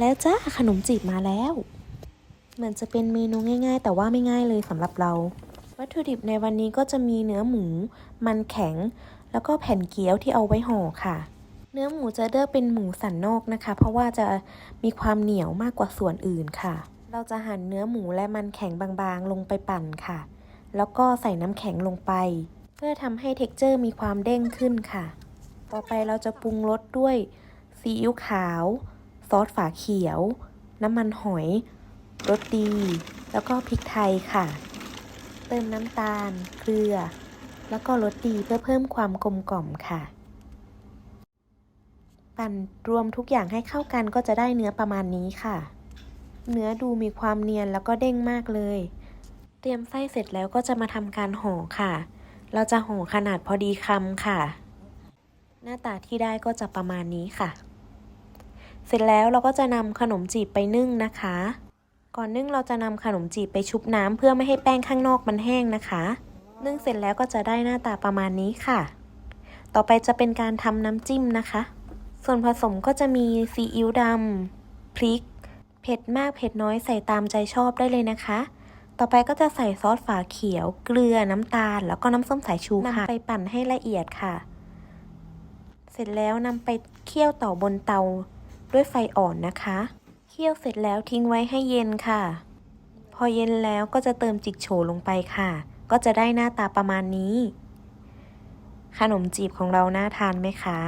แล้วจ้าขนมจีบมาแล้ว เหมือนจะเป็นเมนูง่าย ๆ แต่ว่าไม่ง่ายเลยสำหรับเรา วัตถุดิบในวันนี้ก็จะมีเนื้อหมู มันแข็ง แล้วก็แผ่นเกี๊ยวที่เอาไว้ห่อค่ะ เนื้อหมูจะเลือกเป็นหมูสันนอกนะคะ เพราะว่าจะมีความเหนียวมากกว่าส่วนอื่นค่ะ เราจะหั่นเนื้อหมูและมันแข็งบางๆ ลงไปปั่นค่ะ แล้วก็ใส่น้ำแข็งลงไป เพื่อทำให้เท็กเจอร์มีความเด้งขึ้นค่ะ ต่อไปเราจะปรุงรสด้วยซีอิ๊วขาว ซอสฝาเขียว น้ำมันหอยรสดี แล้วก็พริกไทยค่ะ เติมน้ำตาล เกลือ แล้วก็รสดีเพื่อเพิ่มความกลมกล่อมค่ะ ปั่นรวมทุกอย่างให้เข้ากันก็จะได้เนื้อประมาณนี้ค่ะ เนื้อดูมีความเนียนแล้วก็เด้งมากเลย เตรียมไส้เสร็จแล้วก็จะมาทำการห่อค่ะ เราจะห่อขนาดพอดีคำค่ะ หน้าตาที่ได้ก็จะประมาณนี้ค่ะ เสร็จแล้วเราก็จะนำขนมจีบไปนึ่งนะคะ ก่อนนึ่งเราจะนำขนมจีบไปชุบน้ำเพื่อไม่ให้แป้งข้างนอกมันแห้งนะคะ นึ่งเสร็จแล้วก็จะได้หน้าตาประมาณนี้ค่ะ ต่อไปจะเป็นการทำน้ำจิ้มนะคะ ส่วนผสมก็จะมีซีอิ๊วดำพริก เผ็ดมากเผ็ดน้อยใส่ตามใจชอบได้เลยนะคะต่อไปก็จะใส่ซอสฝาเขียว เกลือน้ำตาล แล้วก็น้ำส้มสายชูค่ะไปปั่นให้ละเอียดค่ะ เสร็จแล้วนำไปเคี่ยวต่อบนเตา ด้วยไฟอ่อนนะคะ เคี่ยวเสร็จแล้วทิ้งไว้ให้เย็นค่ะ พอเย็นแล้วก็จะเติมจิกโฉลงไปค่ะ ก็จะได้หน้าตาประมาณนี้ ขนมจีบของเราน่าทานไหมคะ